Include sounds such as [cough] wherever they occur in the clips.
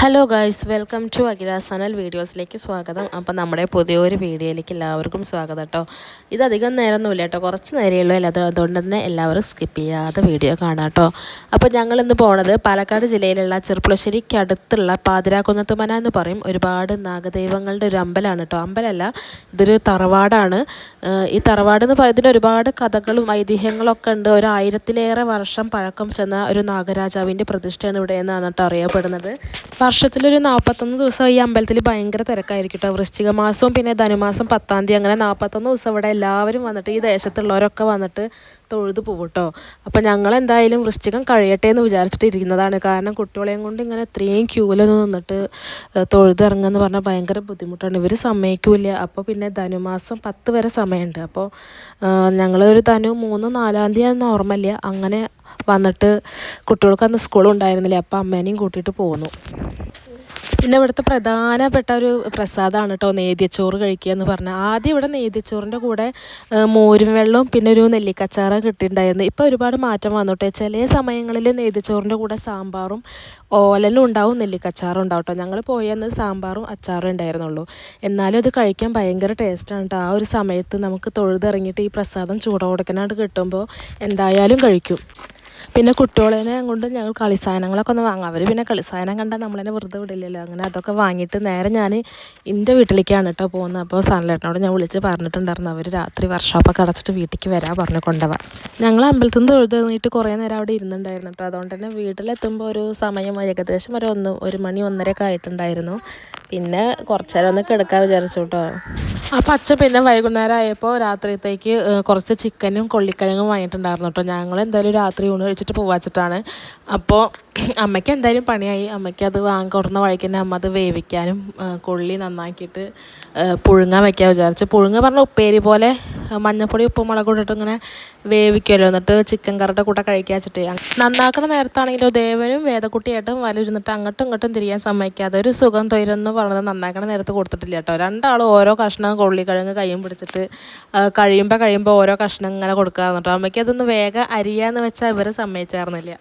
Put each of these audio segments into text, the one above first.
Hello guys welcome to Akhila Sanal വീഡിയോസിലേക്ക് സ്വാഗതം. അപ്പം നമ്മുടെ പുതിയൊരു വീഡിയോയിലേക്ക് എല്ലാവർക്കും സ്വാഗതം കേട്ടോ. ഇത് അധികം നേരമൊന്നുമില്ല കേട്ടോ. കുറച്ച് നേരമേ ഉള്ളൂ അതുകൊണ്ട് തന്നെ എല്ലാവരും സ്കിപ്പ് ചെയ്യാതെ വീഡിയോ കാണാം കേട്ടോ. അപ്പോൾ ഞങ്ങൾ ഇന്ന് പോണത് പാലക്കാട് ജില്ലയിലുള്ള ചെറുപ്പുളശ്ശേരിക്ക് അടുത്തുള്ള പാതിരാക്കുന്നത്ത് മന എന്ന് പറയും. ഒരുപാട് നാഗദൈവങ്ങളുടെ ഒരു അമ്പലമാണ് കേട്ടോ. അമ്പലമല്ല ഇതൊരു തറവാടാണ്. ഈ തറവാട് എന്ന് പറയുന്നതിന് ഒരുപാട് കഥകളും ഐതിഹ്യങ്ങളൊക്കെ ഉണ്ട്. ഒരു ആയിരത്തിലേറെ വർഷം പഴക്കം ചെന്ന ഒരു നാഗരാജാവിന്റെ പ്രതിഷ്ഠയാണ് ഇവിടെ എന്നാണ് കേട്ടോ അറിയപ്പെടുന്നത്. വർഷത്തിലൊരു നാൽപ്പത്തൊന്ന് ദിവസം ഈ അമ്പലത്തിൽ ഭയങ്കര തിരക്കായിരിക്കും കേട്ടോ വൃശ്ചിക മാസവും പിന്നെ ധനുമാസം പത്താം തീയതി അങ്ങനെ നാൽപ്പത്തൊന്ന് ദിവസം ഇവിടെ എല്ലാവരും വന്നിട്ട് ഈ ദേശത്തുള്ളവരൊക്കെ വന്നിട്ട് തൊഴുതു പോകും കേട്ടോ അപ്പോൾ ഞങ്ങൾ എന്തായാലും വൃശ്ചികം കഴിയട്ടെ എന്ന് വിചാരിച്ചിട്ട് ഇരിക്കുന്നതാണ്. കാരണം കുട്ടികളെയും കൊണ്ട് ഇങ്ങനെ ഇത്രയും ക്യൂവിലൊന്ന് നിന്നിട്ട് തൊഴുതിറങ്ങുക എന്ന് പറഞ്ഞാൽ ഭയങ്കര ബുദ്ധിമുട്ടാണ്. ഇവർ സമ്മതിക്കില്ല. അപ്പോൾ പിന്നെ ധനുമാസം പത്ത് വരെ സമയമുണ്ട്. അപ്പോൾ ഞങ്ങളൊരു ധനു മൂന്ന് നാലാം തീയതി നോർമല്ല അങ്ങനെ വന്നിട്ട് കുട്ടികൾക്ക് അന്ന് സ്കൂളും ഉണ്ടായിരുന്നില്ല. അപ്പോൾ അമ്മേനെയും കൂട്ടിയിട്ട് പോന്നു. പിന്നെ ഇവിടുത്തെ പ്രധാനപ്പെട്ട ഒരു പ്രസാദമാണ് കേട്ടോ നേദ്യച്ചോറ് കഴിക്കുക എന്ന് പറഞ്ഞാൽ ആദ്യം ഇവിടെ നേദ്യച്ചോറിന്റെ കൂടെ മോരും വെള്ളവും പിന്നെ ഒരു നെല്ലിക്കച്ചാറും കിട്ടിയിട്ടുണ്ടായിരുന്നു ഇപ്പോൾ ഒരുപാട് മാറ്റം വന്നോട്ടെ. ചില സമയങ്ങളിൽ നേദ്യച്ചോറിന്റെ കൂടെ സാമ്പാറും ഓലലും ഉണ്ടാവും നെല്ലിക്കച്ചാറും ഉണ്ടാവും കേട്ടോ ഞങ്ങൾ പോയെന്ന് സാമ്പാറും അച്ചാറും ഉണ്ടായിരുന്നുള്ളൂ. എന്നാലും അത് കഴിക്കാൻ ഭയങ്കര ടേസ്റ്റാണ് കേട്ടോ ആ ഒരു സമയത്ത് നമുക്ക് തൊഴുതിറങ്ങിയിട്ട് ഈ പ്രസാദം ചൂടോടക്കനായിട്ട് കിട്ടുമ്പോൾ എന്തായാലും കഴിക്കും. പിന്നെ കുട്ടികളെ കൊണ്ട് ഞങ്ങൾ കളിസാധനങ്ങളൊക്കെ ഒന്ന് വാങ്ങാം. അവർ പിന്നെ കളിസാധനം കണ്ടാൽ നമ്മളെന്നെ വെറുതെ വിടില്ലല്ലോ. അങ്ങനെ അതൊക്കെ വാങ്ങിയിട്ട് നേരെ ഞാൻ എന്റെ വീട്ടിലേക്കാണ് കേട്ടോ പോകുന്നത് അപ്പോൾ സാനലേട്ടനോട് ഞാൻ വിളിച്ച് പറഞ്ഞിട്ടുണ്ടായിരുന്നു. അവർ രാത്രി വർക്ക്ഷോപ്പൊക്കെ അടച്ചിട്ട് വീട്ടിലേക്ക് വരാൻ പറഞ്ഞു കൊണ്ടുപോകാൻ ഞങ്ങൾ അമ്പലത്തിൽ നിന്ന് തൊഴുത് കുറേ നേരം അവിടെ ഇരുന്നുണ്ടായിരുന്നു കേട്ടോ അതുകൊണ്ട് തന്നെ വീട്ടിലെത്തുമ്പോൾ ഒരു സമയം ഏകദേശം ഒരു ഒന്ന് ഒരു മണി ഒന്നരയൊക്കെ ആയിട്ടുണ്ടായിരുന്നു. പിന്നെ കുറച്ച് നേരം ഒന്ന് കിടക്കാൻ വിചാരിച്ചു കേട്ടോ അപ്പം അച്ഛൻ പിന്നെ വൈകുന്നേരം ആയപ്പോൾ രാത്രിയത്തേക്ക് കുറച്ച് ചിക്കനും കൊള്ളിക്കിഴങ്ങും വാങ്ങിയിട്ടുണ്ടായിരുന്നു കേട്ടോ ഞങ്ങൾ എന്തായാലും രാത്രി ഊണ് കഴിച്ചിട്ട് പോവാച്ചിട്ടാണ്. അപ്പോൾ അമ്മയ്ക്ക് എന്തായാലും പണിയായി. അമ്മയ്ക്ക് അത് വാങ്ങി കൊടുന്ന വഴിക്ക് തന്നെ അമ്മ അത് വേവിക്കാനും കൊള്ളി നന്നാക്കിയിട്ട് പുഴുങ്ങാൻ വയ്ക്കാൻ വിചാരിച്ചു. പുഴുങ്ങ പറഞ്ഞ ഉപ്പേരി പോലെ മഞ്ഞപ്പൊടി ഉപ്പും മുളക് ഇട്ടിട്ട് ഇങ്ങനെ വേവിക്കുമല്ലോ എന്നിട്ട് ചിക്കൻ കറിയുടെ കൂടെ കഴിക്കാൻ വെച്ചിട്ട്. നന്നാക്കണ നേരത്താണെങ്കിലും ദേവനും വേദക്കുട്ടിയായിട്ടും വലിരുന്നിട്ട് അങ്ങോട്ടും ഇങ്ങോട്ടും തിരിയാൻ സമ്മതിക്കാതെ ഒരു സുഖം തൊയിരെന്ന് പറഞ്ഞത് നന്നാക്കണ നേരത്ത് കൊടുത്തിട്ടില്ല കേട്ടോ. രണ്ടാളും ഓരോ കഷ്ണം കൊള്ളിക്കിഴങ്ങ് കയ്യും പിടിച്ചിട്ട് കഴിയുമ്പോൾ കഴിയുമ്പോൾ ഓരോ കഷ്ണം ഇങ്ങനെ കൊടുക്കാറുണ്ട് കേട്ടോ അമ്മയ്ക്ക് അതൊന്ന് വേഗം അരിയാന്ന് വെച്ചാൽ ഇവർ സമ്മതിച്ചായിരുന്നില്ല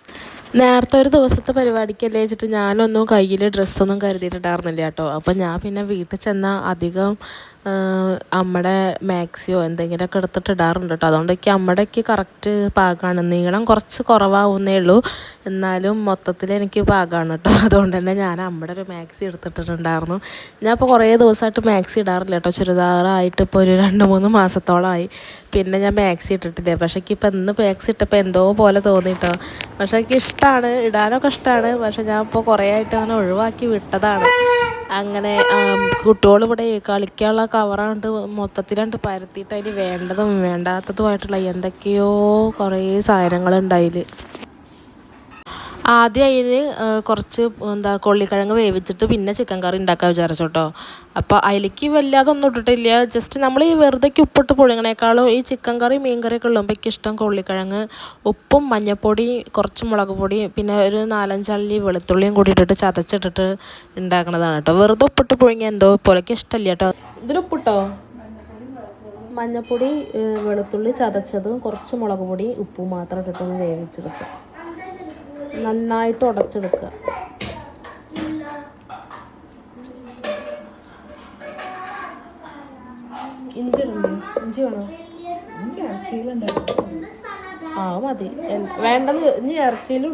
നേരത്തെ ഒരു ദിവസത്തെ പരിപാടിക്കല്ലേ വെച്ചിട്ട് ഞാനൊന്നും കയ്യിൽ ഡ്രസ്സൊന്നും കരുതിയിട്ടുണ്ടായിരുന്നില്ല കേട്ടോ. അപ്പം ഞാൻ പിന്നെ വീട്ടിൽ ചെന്നാൽ അധികം അമ്മയുടെ മാക്സിയോ എന്തെങ്കിലുമൊക്കെ എടുത്തിട്ട് ഇടാറുണ്ട് കേട്ടോ. അതുകൊണ്ട് എനിക്ക് അമ്മയുടെക്ക് കറക്റ്റ് പാകമാണ് നീളം കുറച്ച് കുറവാവുന്നേ ഉള്ളൂ. എന്നാലും മൊത്തത്തിൽ എനിക്ക് പാകമാണ് കേട്ടോ. [laughs] അതുകൊണ്ട് തന്നെ ഞാൻ അമ്മയുടെ ഒരു മാക്സി എടുത്തിട്ടുണ്ടായിരുന്നു ഞാൻ ഇപ്പോൾ കുറേ ദിവസമായിട്ട് മാക്സി ഇടാറില്ല കേട്ടോ. ചുരിദാറായിട്ട് ഇപ്പോൾ ഒരു രണ്ട് മൂന്ന് മാസത്തോളമായി പിന്നെ ഞാൻ മാക്സി ഇട്ടിട്ടില്ല. പക്ഷേ എനിക്ക് ഇപ്പം ഇന്ന് മാക്സി ഇട്ടപ്പോൾ എന്തോ പോലെ തോന്നി കേട്ടോ. പക്ഷേ എനിക്ക് ഇഷ്ടമാണ് ഇടാനൊക്കെ ഇഷ്ടമാണ് പക്ഷേ ഞാൻ ഇപ്പോൾ കുറേ ആയിട്ട് അങ്ങനെ ഒഴിവാക്കി വിട്ടതാണ്. അങ്ങനെ കുട്ടികൾ ഇവിടെ കളിക്കാനുള്ള കവറാണ്ട് മൊത്തത്തിലാണ്ട് പരത്തിയിട്ട് അതിൽ വേണ്ടതും വേണ്ടാത്തതുമായിട്ടുള്ള എന്തൊക്കെയോ കുറേ സാധനങ്ങളുണ്ട് അതിൽ ആദ്യം അതിന് കുറച്ച് എന്താ കൊള്ളിക്കിഴങ്ങ് വേവിച്ചിട്ട് പിന്നെ ചിക്കൻ കറി ഉണ്ടാക്കാൻ വിചാരിച്ചു കേട്ടോ അപ്പോൾ അതിലേക്ക് വല്ലാതെ ഒന്നും ഇട്ടിട്ടില്ല. ജസ്റ്റ് നമ്മൾ ഈ വെറുതെ ഉപ്പിട്ട് പുഴുങ്ങണേക്കാളും ഈ ചിക്കൻ കറി മീൻ കറിയൊക്കെ ഉള്ളുമ്പോൾ ഇഷ്ടം കൊള്ളിക്കിഴങ്ങ് ഉപ്പും മഞ്ഞൾപ്പൊടി കുറച്ച് മുളക് പൊടി പിന്നെ ഒരു നാലഞ്ചള്ളി വെളുത്തുള്ളിയും കൂടി ഇട്ടിട്ട് ചതച്ചിട്ടിട്ട് ഉണ്ടാക്കണതാണ് കേട്ടോ. വെറുതെ ഉപ്പിട്ട് പുഴുങ്ങിയ എന്തോ പോലൊക്കെ ഇഷ്ടമല്ല കേട്ടോ. ഇതിലുപ്പിട്ടോ മഞ്ഞൾപ്പൊടി വെളുത്തുള്ളി ചതച്ചതും കുറച്ച് മുളക് പൊടി ഉപ്പും മാത്രം ഇട്ടിട്ടൊന്ന് വേവിച്ചെടുക്കുക നന്നായിട്ട് ഉടച്ചെടുക്കുക. ഇഞ്ചി ഇഞ്ചി വേണോ? ആ മതി. വേണ്ടത് ഇനി ഇറച്ചിയിലും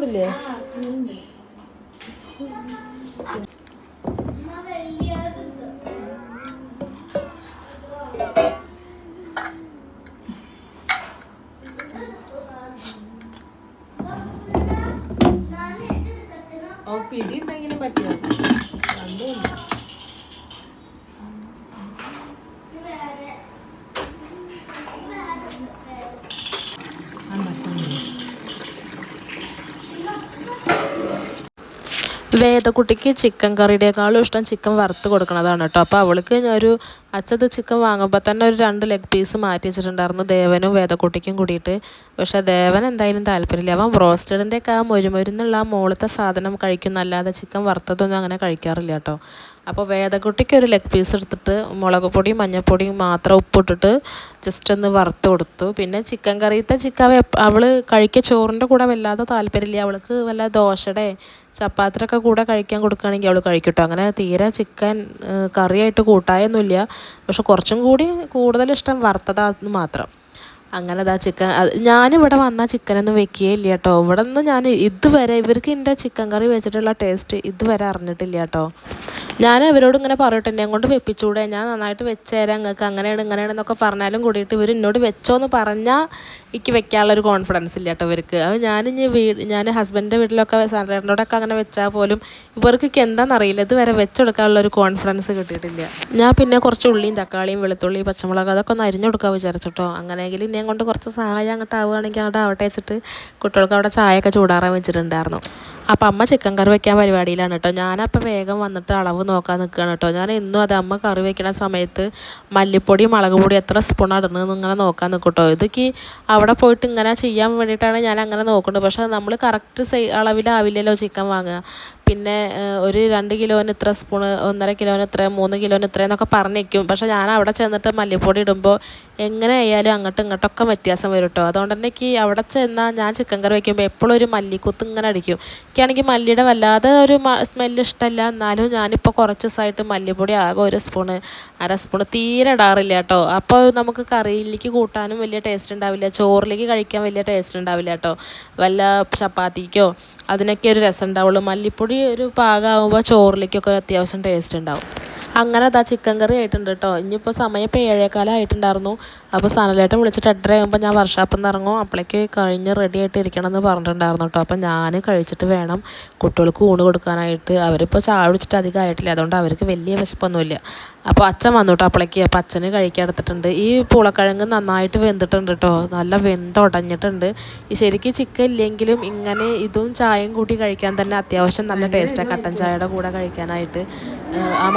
വേദക്കുട്ടിക്ക് ചിക്കൻ കറിയുടെക്കാളും ഇഷ്ടം ചിക്കൻ വറുത്ത് കൊടുക്കണതാണ് കേട്ടോ. അപ്പോൾ അവൾക്ക് ഒരു അച്ഛത് ചിക്കൻ വാങ്ങുമ്പോൾ തന്നെ ഒരു രണ്ട് ലെഗ് പീസ് മാറ്റി വെച്ചിട്ടുണ്ടായിരുന്നു ദേവനും വേദക്കുട്ടിക്കും കൂടിയിട്ട്. പക്ഷേ ദേവൻ എന്തായാലും താല്പര്യമില്ല. അവൻ ബ്രോസ്റ്റഡിന്റെ ഒക്കെ ആ മൊരുമരുന്നുള്ള ആ മുകളിലത്തെ സാധനം കഴിക്കുന്നല്ലാതെ ചിക്കൻ വറുത്തതൊന്നും അങ്ങനെ കഴിക്കാറില്ല കേട്ടോ. അപ്പോൾ വേദകുട്ടിക്ക് ഒരു ലെഗ് പീസ് എടുത്തിട്ട് മുളക് പൊടിയും മഞ്ഞൾപ്പൊടിയും മാത്രം ഉപ്പിട്ടിട്ട് ജസ്റ്റ് ഒന്ന് വറുത്ത് കൊടുത്തു. പിന്നെ ചിക്കൻ കറിയത്തെ ചിക്കൻ അവൾ കഴിക്കുക ചോറിന്റെ കൂടെ വല്ലാതെ താല്പര്യമില്ല. അവൾക്ക് വല്ല ദോശയുടെ ചപ്പാത്തിയൊക്കെ കൂടെ കഴിക്കാൻ കൊടുക്കുകയാണെങ്കിൽ അവൾ കഴിക്കട്ടോ. അങ്ങനെ തീരെ ചിക്കൻ കറിയായിട്ട് കൂട്ടായൊന്നുമില്ല. പക്ഷെ കുറച്ചും കൂടി കൂടുതൽ ഇഷ്ടം വറുത്തതാന്ന് മാത്രം. അങ്ങനെ അതാ ചിക്കൻ ഞാനിവിടെ വന്നാൽ ചിക്കനൊന്നും വെക്കുകയില്ല കേട്ടോ. ഇവിടെ നിന്ന് ഞാൻ ഇതുവരെ ഇവർക്ക് എന്റെ ചിക്കൻ കറി വെച്ചിട്ടുള്ള ടേസ്റ്റ് ഇതുവരെ അറിഞ്ഞിട്ടില്ല കേട്ടോ. ഞാൻ അവരോട് ഇങ്ങനെ പറയട്ടെ എന്നെ കൊണ്ട് വെപ്പിച്ചൂടെ ഞാൻ നന്നായിട്ട് വെച്ചുതരാം നിങ്ങൾക്ക് അങ്ങനെയാണ് ഇങ്ങനെയാണെന്നൊക്കെ പറഞ്ഞാലും കൂടിയിട്ട് ഇവർ എന്നോട് വെച്ചോ എന്ന് പറഞ്ഞാൽ എനിക്ക് വെക്കാനുള്ളൊരു കോൺഫിഡൻസ് ഇല്ല കേട്ടോ ഇവർക്ക്. അത് ഞാനിഞ്ഞ് വീട് ഞാൻ ഹസ്ബൻഡിന്റെ വീട്ടിലൊക്കെ സാറിനോടൊക്കെ അങ്ങനെ വെച്ചാൽ പോലും ഇവർക്ക് എന്താണെന്നറിയില്ല ഇതുവരെ വെച്ചെടുക്കാനുള്ള ഒരു കോൺഫിഡൻസ് കിട്ടിയിട്ടില്ല. ഞാൻ പിന്നെ കുറച്ച് ഉള്ളിയും തക്കാളിയും വെളുത്തുള്ളിയും പച്ചമുളക് അതൊക്കെ ഒന്ന് അരിഞ്ഞെടുക്കാൻ വിചാരിച്ചിട്ടോ അങ്ങനെയെങ്കിൽ ഇനിയും കൊണ്ട് കുറച്ച് സഹായം അങ്ങോട്ട് ആവുകയാണെങ്കിൽ അങ്ങോട്ട് ആവട്ടെ വെച്ചിട്ട് കുട്ടികൾക്ക് അവിടെ ചായയൊക്കെ ചൂടാറാൻ വെച്ചിട്ടുണ്ടായിരുന്നു. അപ്പം അമ്മ ചിക്കൻ കറി വെക്കാൻ പരിപാടിയിലാണ് കേട്ടോ ഞാനപ്പം വേഗം വന്നിട്ട് അളവ് നോക്കാൻ നിൽക്കുകയാണ് കേട്ടോ ഞാൻ എന്നും അത് അമ്മ കറി വെക്കുന്ന സമയത്ത് മല്ലിപ്പൊടി മുളക് പൊടി എത്ര സ്പൂൺ ഇടുന്നത് ഇങ്ങനെ നോക്കാൻ നിൽക്കും കേട്ടോ ഇതൊക്കെ അവിടെ പോയിട്ട് ഇങ്ങനെ ചെയ്യാൻ വേണ്ടിയിട്ടാണ് ഞാൻ അങ്ങനെ നോക്കുന്നത് പക്ഷേ നമ്മൾ കറക്റ്റ് സൈ അളവിലാവില്ലല്ലോ ചിക്കൻ വാങ്ങുക. പിന്നെ ഒരു രണ്ട് കിലോന് ഇത്ര സ്പൂണ് ഒന്നര കിലോന് ഇത്ര മൂന്ന് കിലോന് ഇത്ര എന്നൊക്കെ പറഞ്ഞേക്കും. പക്ഷേ ഞാൻ അവിടെ ചെന്നിട്ട് മല്ലിപ്പൊടി ഇടുമ്പോൾ എങ്ങനെ ആയാലും അങ്ങോട്ടും ഇങ്ങോട്ടൊക്കെ വ്യത്യാസം വരും കേട്ടോ അതുകൊണ്ട് തന്നെ എനിക്ക് അവിടെ ചെന്നാൽ ഞാൻ ചിക്കൻ കറി വയ്ക്കുമ്പോൾ എപ്പോഴും ഒരു മല്ലിക്കുത്ത് ഇങ്ങനെ അടിക്കും. എനിക്കാണെങ്കിൽ മല്ലിയുടെ വല്ലാതെ ഒരു സ്മെല്ല് ഇഷ്ടമല്ല. എന്നാലും ഞാനിപ്പോൾ കുറച്ച് ദിവസമായിട്ട് മല്ലിപ്പൊടി ആകെ ഒരു സ്പൂണ് അര സ്പൂണ് തീരെ ഇടാറില്ല കേട്ടോ അപ്പോൾ നമുക്ക് കറിയിലേക്ക് കൂട്ടാനും വലിയ ടേസ്റ്റ് ഉണ്ടാവില്ല. ചോറിലേക്ക് കഴിക്കാൻ വലിയ ടേസ്റ്റ് ഉണ്ടാവില്ല കേട്ടോ വല്ല ചപ്പാത്തിക്കോ അതിനൊക്കെ ഒരു രസം ഉണ്ടാവുള്ളൂ. മല്ലിപ്പൊടി ഒരു പാകമാകുമ്പോൾ ചോറിലേക്കൊക്കെ അത്യാവശ്യം ടേസ്റ്റ് ഉണ്ടാവും. അങ്ങനെ അതാ ചിക്കൻ കറി ആയിട്ടുണ്ട് കേട്ടോ. ഇനിയിപ്പോൾ സമയം ഇപ്പോൾ ഏഴേക്കാലം ആയിട്ടുണ്ടായിരുന്നു. അപ്പോൾ സനലേട്ടൻ വിളിച്ചിട്ട് എട്ടര ആകുമ്പോൾ ഞാൻ വർഷാപ്പിൽ നിന്ന് ഇറങ്ങും. അപ്പോഴേക്ക് കഴിഞ്ഞ് റെഡി ആയിട്ട് ഇരിക്കണം എന്ന് പറഞ്ഞിട്ടുണ്ടായിരുന്നു കേട്ടോ. അപ്പോൾ ഞാൻ കഴിച്ചിട്ട് വേണം കുട്ടികൾക്ക് ഊണ് കൊടുക്കാനായിട്ട്. അവരിപ്പോൾ ചായ കുടിച്ചിട്ട് അധികം ആയിട്ടില്ല. അതുകൊണ്ട് അവർക്ക് വലിയ വിശപ്പൊന്നുമില്ല. അപ്പോൾ അച്ഛൻ വന്നു കേട്ടോ അപ്പോഴേക്ക് അപ്പോൾ അച്ഛന് കഴിക്കാൻ എടുത്തിട്ടുണ്ട്. ഈ പൂളക്കിഴങ്ങ് നന്നായിട്ട് വെന്തിട്ടുണ്ട് കേട്ടോ. നല്ല വെന്തുടഞ്ഞിട്ടുണ്ട് ഈ ശരിക്കും ചിക്കൻ ഇല്ലെങ്കിലും ഇങ്ങനെ ഇതും ചായയും കൂട്ടി കഴിക്കാൻ തന്നെ അത്യാവശ്യം നല്ല ടേസ്റ്റാണ് കട്ടൻ ചായയുടെ കൂടെ കഴിക്കാനായിട്ട് ആ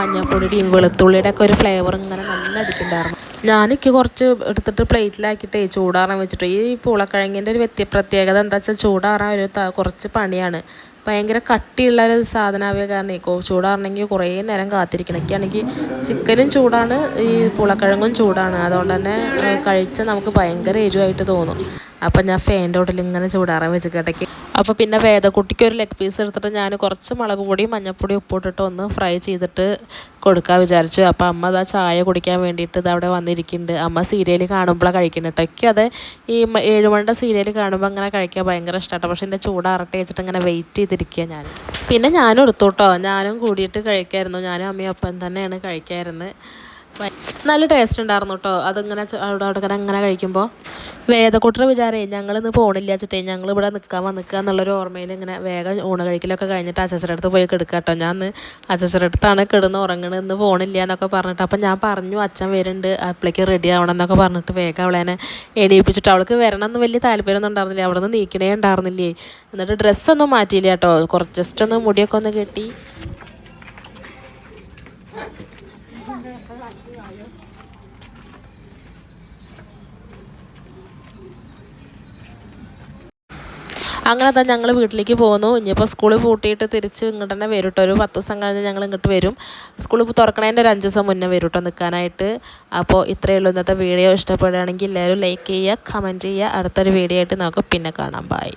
മഞ്ഞൾപ്പൊടിയുടെയും വെളുത്തുള്ളിയുടെ ഒക്കെ ഒരു ഫ്ലേവർ ഇങ്ങനെ നല്ല അടിക്കുന്നുണ്ടായിരുന്നു. ഞാനിക്ക് കുറച്ച് എടുത്തിട്ട് പ്ലേറ്റിലാക്കിയിട്ട് ചൂടാറാൻ വെച്ചിട്ട് ഈ പൂളക്കിഴങ്ങിന്റെ ഒരു വ്യത്യ പ്രത്യേകത എന്താ വെച്ചാൽ ചൂടാറാൻ ഒരു കുറച്ച് പണിയാണ്. ഭയങ്കര കട്ടിയുള്ള ഒരു സാധനമാവുക കാരണം ചൂടാറണമെങ്കിൽ കുറേ നേരം കാത്തിരിക്കണം. ഒക്കെയാണെങ്കിൽ ചിക്കനും ചൂടാണ് ഈ പൂളക്കിഴങ്ങും ചൂടാണ്. അതുകൊണ്ട് തന്നെ കഴിച്ചാൽ നമുക്ക് ഭയങ്കര എരിവായിട്ട് തോന്നും. അപ്പം ഞാൻ ഫാന്റെ ഇങ്ങനെ ചൂടാറാൻ വെച്ച് കേട്ടേക്ക് അപ്പോൾ പിന്നെ വേദക്കുട്ടിക്ക് ഒരു ലെഗ് പീസ് എടുത്തിട്ട് ഞാൻ കുറച്ച് മുളക് പൊടിയും മഞ്ഞൾപ്പൊടിയും ഉപ്പിട്ടിട്ട് ഒന്ന് ഫ്രൈ ചെയ്തിട്ട് കൊടുക്കാൻ വിചാരിച്ചു. അപ്പോൾ അമ്മ അതാ ചായ കുടിക്കാൻ വേണ്ടിയിട്ട് ഇത് അവിടെ വന്നിരിക്കുന്നുണ്ട്. അമ്മ സീരിയൽ കാണുമ്പോഴാണ് കഴിക്കുന്നത് കേട്ടോ അത് ഈ ഏഴുമണിയുടെ സീരിയൽ കാണുമ്പോൾ അങ്ങനെ കഴിക്കാൻ ഭയങ്കര ഇഷ്ടമാണ് പക്ഷേ എന്റെ ചൂടാറട്ടെ വെച്ചിട്ട് ഇങ്ങനെ വെയിറ്റ് ചെയ്തിരിക്കുക ഞാൻ. പിന്നെ ഞാനും എടുത്തു കേട്ടോ ഞാനും കൂടിയിട്ട് കഴിക്കായിരുന്നു. ഞാനും അമ്മയും ഒപ്പം തന്നെയാണ് കഴിക്കായിരുന്നത് നല്ല ടേസ്റ്റ് ഉണ്ടായിരുന്നു കേട്ടോ അതിങ്ങനെ അവിടെ അവിടെ അങ്ങനെ കഴിക്കുമ്പോൾ വേദക്കൂട്ടർ വിചാരേ ഞങ്ങളിന്ന് പോണില്ല വെച്ചിട്ടേ. ഞങ്ങൾ ഇവിടെ നിൽക്കാൻ വന്നിക്കുക എന്നുള്ളൊരു ഓർമ്മയിൽ ഇങ്ങനെ വേഗം ഊണ് കഴിക്കലൊക്കെ കഴിഞ്ഞിട്ട് അച്ചച്ചരുടെ അടുത്ത് പോയി കിടക്കുക കേട്ടോ ഞാൻ അച്ചച്ചരുടെ അടുത്താണ് കിടന്ന് ഉറങ്ങണത് ഇന്ന് പോണില്ല എന്നൊക്കെ പറഞ്ഞിട്ട് അപ്പം ഞാൻ പറഞ്ഞു അച്ഛൻ വരുന്നുണ്ട്. അപ്പോഴേക്ക് റെഡി ആവണം എന്നൊക്കെ പറഞ്ഞിട്ട് വേഗം അവളെന്നെ എണീപ്പിച്ചിട്ട് അവൾക്ക് വരണം എന്ന് വലിയ താല്പര്യമൊന്നും ഉണ്ടായിരുന്നില്ല. അവിടെ നിന്ന് നീക്കണേ ഉണ്ടായിരുന്നില്ലേ. എന്നിട്ട് ഡ്രസ്സൊന്നും മാറ്റിയില്ല കേട്ടോ കുറച്ച് ജസ്റ്റ് ഒന്ന് മുടിയൊക്കെ ഒന്ന് കെട്ടി. അങ്ങനെ തന്നെ ഞങ്ങൾ വീട്ടിലേക്ക് പോന്നു ഇനിയിപ്പോൾ സ്കൂൾ പൂട്ടിയിട്ട് തിരിച്ച് ഇങ്ങോട്ട് തന്നെ വരും കേട്ടോ ഒരു പത്ത് ദിവസം കഴിഞ്ഞ് ഞങ്ങൾ ഇങ്ങോട്ട് വരും. സ്കൂൾ തുറക്കണതിന്റെ ഒരു അഞ്ച് ദിവസം മുന്നേ വരും കേട്ടോ നിൽക്കാനായിട്ട് അപ്പോൾ ഇത്രയേ ഉള്ളൂ ഇന്നത്തെ വീഡിയോ. ഇഷ്ടപ്പെടുകയാണെങ്കിൽ എല്ലാവരും ലൈക്ക് ചെയ്യുക കമന്റ് ചെയ്യുക. അടുത്തൊരു വീഡിയോ ആയിട്ട് നമുക്ക് പിന്നെ കാണാം. ബൈ